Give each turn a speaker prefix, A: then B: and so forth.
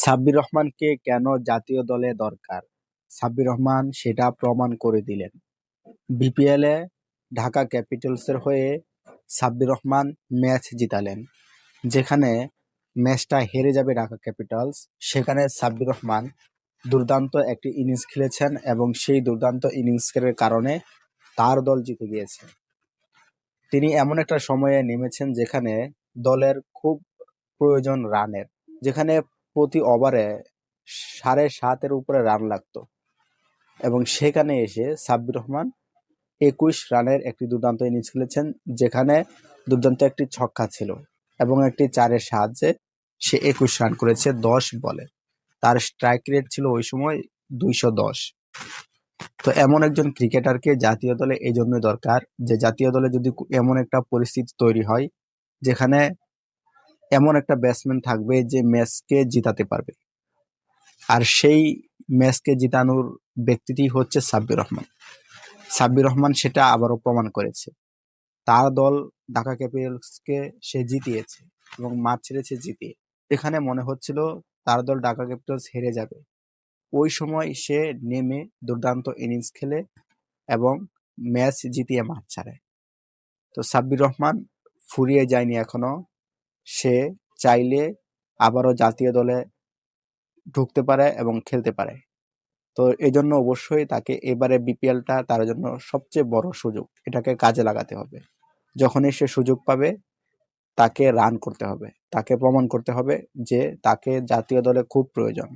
A: সাব্বির রহমানকে কেন জাতীয় দলে দরকার? সাব্বির রহমান সেটা প্রমাণ করে দিলেন। বিপিএলে ঢাকা ক্যাপিটালসের হয়ে সাব্বির রহমান ম্যাচ জিতালেন, যেখানে ম্যাচটা হেরে যাবে ঢাকা ক্যাপিটালস। সেখানে সাব্বির রহমান দুর্দান্ত একটি ইনিংস খেলেছেন এবং সেই দুর্দান্ত ইনিংসের কারণে তার দল জিতে গিয়েছে। তিনি এমন একটা সময়ে নেমেছেন যেখানে দলের খুব প্রয়োজন রানের, যেখানে প্রতি ওভারে সাড়ে সাতের উপরে রান লাগতো। এবং সেখানে এসে সাব্বির রহমান একুশ রানের একটি দুর্দান্ত ইনিংস খেলেছেন, যেখানে দুর্দান্ত একটি ছক্কা ছিল এবং একটি চারের সাহায্যে সে একুশ রান করেছে দশ বলে। তার স্ট্রাইক রেট ছিল ওই সময় দুইশো দশ। তো এমন একজন ক্রিকেটারকে জাতীয় দলে এই জন্যই দরকার যে জাতীয় দলে যদি এমন একটা পরিস্থিতি তৈরি হয়, যেখানে এমন একটা ব্যাটসম্যান থাকবে যে ম্যাচকে জিতাতে পারবে। আর সেই ম্যাচকে জিতানোর ব্যক্তিটি হচ্ছে সাব্বির রহমান। সাব্বির রহমান সেটা আবারও প্রমাণ করেছে। তার দল ঢাকা ক্যাপিটালসকে সে জিতিয়েছে এবং মাঠ ছেড়েছে জিতিয়ে। এখানে মনে হচ্ছিল তার দল ঢাকা ক্যাপিটালস হেরে যাবে। ওই সময় সে নেমে দুর্দান্ত ইনিংস খেলে এবং ম্যাচ জিতিয়ে মাঠ ছাড়ে। তো সাব্বির রহমান ফুরিয়ে যায়নি এখনও। সে চাইলে আবারও জাতীয় দলে ঢুকতে পারে এবং খেলতে পারে। তো এই জন্য অবশ্যই তাকে এবারে বিপিএলটা তার জন্য সবচেয়ে বড় সুযোগ। এটাকে কাজে লাগাতে হবে। যখনই সে সুযোগ পাবে, তাকে রান করতে হবে। তাকে প্রমাণ করতে হবে যে তাকে জাতীয় দলে খুব প্রয়োজন।